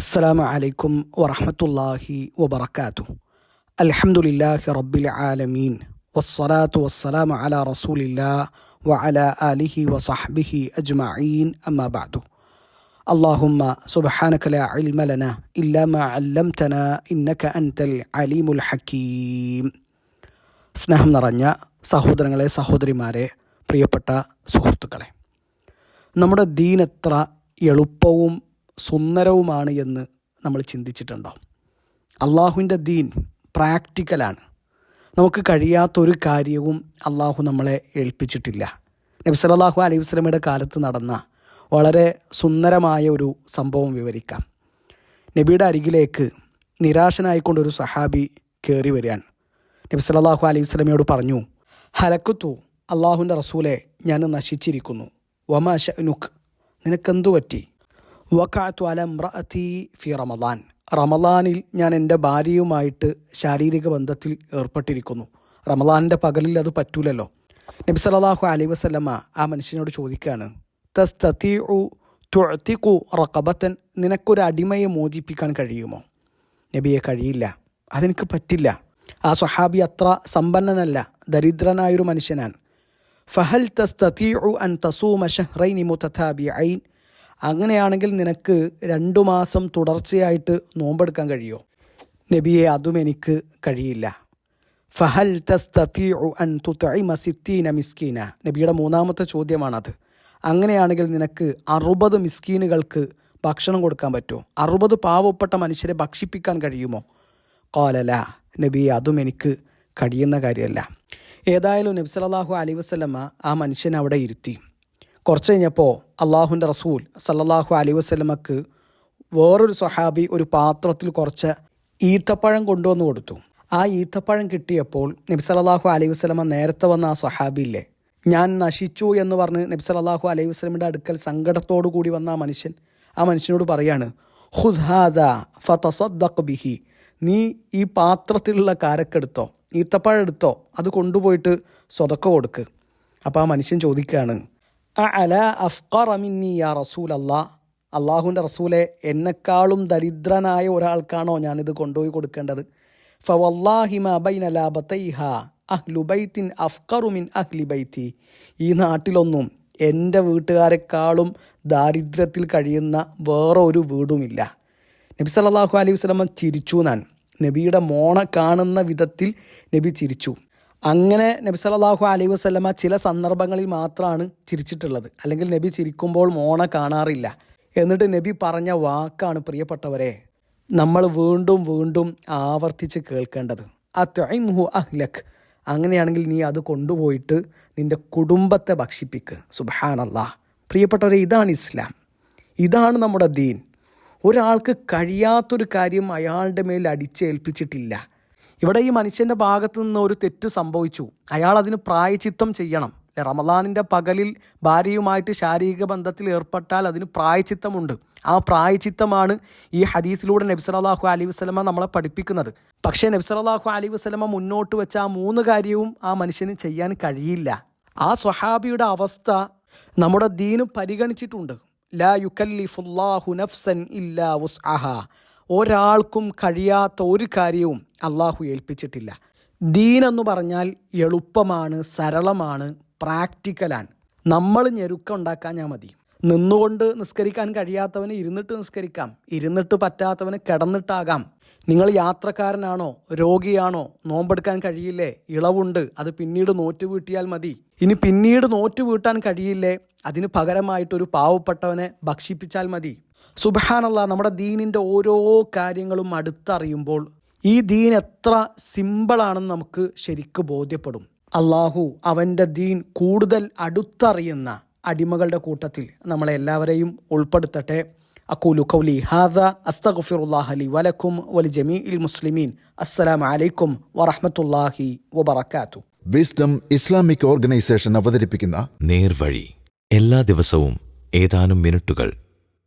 السلام عليكم ورحمة الله وبركاته الحمد لله رب العالمين والصلاة والسلام على رسول الله وعلى آله وصحبه أجمعين أما بعد اللهم سبحانك لا علم لنا إلا ما علمتنا إنك أنت العليم الحكيم സ്നേഹം നിറഞ്ഞ സഹോദരങ്ങളെ സഹോദരിമാരെ പ്രിയപ്പെട്ട സുഹൃത്തുക്കളെ നമ്മുടെ ദീൻ എത്ര എളുപ്പവും സുന്ദരവുമാണ് എന്ന് നമ്മൾ ചിന്തിച്ചിട്ടുണ്ടോ അള്ളാഹുവിന്റെ ദീൻ പ്രാക്ടിക്കലാണ്. നമുക്ക് കഴിയാത്തൊരു കാര്യവും അള്ളാഹു നമ്മളെ ഏൽപ്പിച്ചിട്ടില്ല. നബ്സലാഹു അലൈഹി വസല്ലമയുടെ കാലത്ത് നടന്ന വളരെ സുന്ദരമായ ഒരു സംഭവം വിവരിക്കാം. നബിയുടെ അരികിലേക്ക് നിരാശനായിക്കൊണ്ടൊരു സഹാബി കയറി വരികയാണ്. നബി സല്ലല്ലാഹു അലൈഹി വസല്ലമയോട് പറഞ്ഞു ഹലക്കുത്തു അള്ളാഹുവിന്റെ റസൂലെ ഞാൻ നശിച്ചിരിക്കുന്നു. വമ ഷനുഖ് നിനക്കെന്തു പറ്റി? വക്കാത്തു അല മ്രഅത്തി ഫി റമദാൻ. റമദാനിൽ ഞാൻ എന്റെ ഭാര്യയുമായിട്ട് ശാരീരിക ബന്ധത്തിൽ ഏർപ്പെട്ടിരിക്കുന്നു. റമദാനിന്റെ പകലിൽ അത് പറ്റൂലല്ലോ. നബി സല്ലല്ലാഹു അലൈഹി വസല്ലമ ആ മനുഷ്യനോട് ചോദിക്കുകയാണ് തസ്തീഉ തുഅത്തിഖു റഖബത്തൻ? നിനക്കൊരു അടിമയെ മോചിപ്പിക്കാൻ കഴിയുമോ? നബിയെ കഴിയില്ല. അതെനിക്ക് പറ്റില്ല. ആ സ്വഹാബി അത്ര സമ്പന്നനല്ല ദരിദ്രനായൊരു മനുഷ്യനാണ്. ഫഹൽ തസ്തതീഉ അൻ തസൂമ ഷഹ്റൈനി മുതതാബിഐൻ അങ്ങനെയാണെങ്കിൽ നിനക്ക് രണ്ടു മാസം തുടർച്ചയായിട്ട് നോമ്പെടുക്കാൻ കഴിയുമോ നബിയെ അതും എനിക്ക് കഴിയില്ല. ഫഹൽ അൻ മിസ്കീന. നബിയുടെ മൂന്നാമത്തെ ചോദ്യമാണത്. അങ്ങനെയാണെങ്കിൽ നിനക്ക് അറുപത് മിസ്കീനുകൾക്ക് ഭക്ഷണം കൊടുക്കാൻ പറ്റുമോ അറുപത് പാവപ്പെട്ട മനുഷ്യരെ ഭക്ഷിപ്പിക്കാൻ കഴിയുമോ? കോലല നബി അതും എനിക്ക് കഴിയുന്ന കാര്യമല്ല. ഏതായാലും നബ്സലാഹു വസല്ലമ ആ മനുഷ്യനെ അവിടെ ഇരുത്തി. കുറച്ച് കഴിഞ്ഞപ്പോൾ അള്ളാഹുന്റെ റസൂൽ സല്ലാഹു അലൈഹി വസ്ലമക്ക് വേറൊരു സ്വഹാബി ഒരു പാത്രത്തിൽ കുറച്ച് ഈത്തപ്പഴം കൊണ്ടുവന്ന് കൊടുത്തു. ആ ഈത്തപ്പഴം കിട്ടിയപ്പോൾ നബി സല്ലല്ലാഹു അലൈഹി വസല്ലമ നേരത്തെ വന്ന ആ സ്വഹാബിയില്ലേ ഞാൻ നശിച്ചു എന്ന് പറഞ്ഞ് നബി സല്ലല്ലാഹു അലൈഹി വസല്ലമയുടെ അടുക്കൽ സങ്കടത്തോടു കൂടി വന്ന ആ മനുഷ്യൻ ആ മനുഷ്യനോട് പറയാണ് ഹുദ്ഹാദ ഫതസദ്ദഖ് ബിഹി. നീ ഈ പാത്രത്തിലുള്ള കാരക്കെടുത്തോ ഈത്തപ്പഴം എടുത്തോ അത് കൊണ്ടുപോയിട്ട് സ്വതക്ക കൊടുക്ക്. അപ്പോൾ ആ മനുഷ്യൻ ചോദിക്കുകയാണ് അല അഫ്ഖറ മിന്നി യാ റസൂൽ അല്ലാ അള്ളാഹുവിന്റെ റസൂലെ എന്നെക്കാളും ദരിദ്രനായ ഒരാൾക്കാണോ ഞാനിത് കൊണ്ടുപോയി കൊടുക്കേണ്ടത്? ഫവല്ലാഹിമ ബൈന ലാബത്തൈഹ അഹ്ലു ബൈത്തിൻ അഫ്ഖറു മിൻ അഹ്ലി ബൈത്തി. ഈ നാട്ടിലൊന്നും എന്റെ വീട്ടുകാരെക്കാളും ദാരിദ്ര്യത്തിൽ കഴിയുന്ന വേറെ ഒരു വീടുമില്ല. നബി സല്ലാഹു അലൈഹി വസ്ലമ ചിരിച്ചു ഞാൻ നബിയുടെ മോണ കാണുന്ന വിധത്തിൽ നബി ചിരിച്ചു. അങ്ങനെ നബി സല്ലല്ലാഹു അലൈ വസല്ലമ ചില സന്ദർഭങ്ങളിൽ മാത്രമാണ് ചിരിച്ചിട്ടുള്ളത്. അല്ലെങ്കിൽ നബി ചിരിക്കുമ്പോൾ മോണ കാണാറില്ല. എന്നിട്ട് നബി പറഞ്ഞ വാക്കാണ് പ്രിയപ്പെട്ടവരെ നമ്മൾ വീണ്ടും വീണ്ടും ആവർത്തിച്ച് കേൾക്കേണ്ടത്. അത്ഇംഹു അഹ്ലഖ് അങ്ങനെയാണെങ്കിൽ നീ അത് കൊണ്ടുപോയിട്ട് നിന്റെ കുടുംബത്തെ ഭക്ഷിപ്പിക്ക്. സുബാനല്ലാ പ്രിയപ്പെട്ടവരെ ഇതാണ് ഇസ്ലാം. ഇതാണ് നമ്മുടെ ദീൻ. ഒരാൾക്ക് കഴിയാത്തൊരു കാര്യം അയാളുടെ മേൽ അടിച്ചേൽപ്പിച്ചിട്ടില്ല. ഇവിടെ ഈ മനുഷ്യന്റെ ഭാഗത്തു നിന്ന് ഒരു തെറ്റ് സംഭവിച്ചു. അയാൾ അതിന് പ്രായചിത്തം ചെയ്യണം. റമദാനിന്റെ പകലിൽ ഭാര്യയുമായിട്ട് ശാരീരിക ബന്ധത്തിൽ ഏർപ്പെട്ടാൽ അതിന് പ്രായചിത്തമുണ്ട് ആ പ്രായചിത്തമാണ് ഈ ഹദീസിലൂടെ നബ്സലാഹു അലി വസ്ലമ നമ്മളെ പഠിപ്പിക്കുന്നത്. പക്ഷേ നബ്സലാഹു അലി വസ്ലമ മുന്നോട്ട് വെച്ച ആ മൂന്ന് കാര്യവും ആ മനുഷ്യന് ചെയ്യാൻ കഴിയില്ല. ആ സ്വഹാബിയുടെ അവസ്ഥ നമ്മുടെ ദീനും പരിഗണിച്ചിട്ടുണ്ട്. ലാ യുക്കല്ലിഫുല്ലാഹു നഫ്സൻ ഇല്ലാ വുസ്അഹ. ഒരാൾക്കും കഴിയാത്ത ഒരു കാര്യവും അള്ളാഹു ഏൽപ്പിച്ചിട്ടില്ല. ദീൻ എന്ന് പറഞ്ഞാൽ എളുപ്പമാണ് സരളമാണ് പ്രാക്ടിക്കലാണ്. നമ്മൾ ഞെരുക്കം ഉണ്ടാക്കാൻ ഞാൻ മതി. നിന്നുകൊണ്ട് നിസ്കരിക്കാൻ കഴിയാത്തവന് ഇരുന്നിട്ട് നിസ്കരിക്കാം. ഇരുന്നിട്ട് പറ്റാത്തവന് കിടന്നിട്ടാകാം. നിങ്ങൾ യാത്രക്കാരനാണോ രോഗിയാണോ നോമ്പെടുക്കാൻ കഴിയില്ലേ ഇളവുണ്ട് അത് പിന്നീട് നോറ്റ് വീട്ടിയാൽ മതി. ഇനി പിന്നീട് നോറ്റ് വീട്ടാൻ കഴിയില്ലേ അതിന് പകരമായിട്ടൊരു പാവപ്പെട്ടവനെ ഭക്ഷിപ്പിച്ചാൽ മതി. സുബഹാനല്ല നമ്മുടെ ദീനിന്റെ ഓരോ കാര്യങ്ങളും അടുത്തറിയുമ്പോൾ ഈ ദീൻ എത്ര സിമ്പിളാണെന്ന് നമുക്ക് ശരിക്ക് ബോധ്യപ്പെടും. അള്ളാഹു അവന്റെ ദീൻ കൂടുതൽ അടുത്തറിയുന്ന അടിമകളുടെ കൂട്ടത്തിൽ നമ്മളെ എല്ലാവരെയും ഉൾപ്പെടുത്തട്ടെ. അക്കൂലു കൗലി ഹാദ അസ്തഖുഫിറുല്ലാഹലി വലക്കും വലി ജമീ ഇൽ മുസ്ലിമീൻ. അസ്സലാം അലൈക്കും വറഹ്മത്തുള്ളാഹി വബറക്കാത്തു വിസ്ഡം ഇസ്ലാമിക് ഓർഗനൈസേഷൻ അവതരിപ്പിക്കുന്ന നേർവഴി എല്ലാ ദിവസവും ഏതാനും മിനിറ്റുകൾ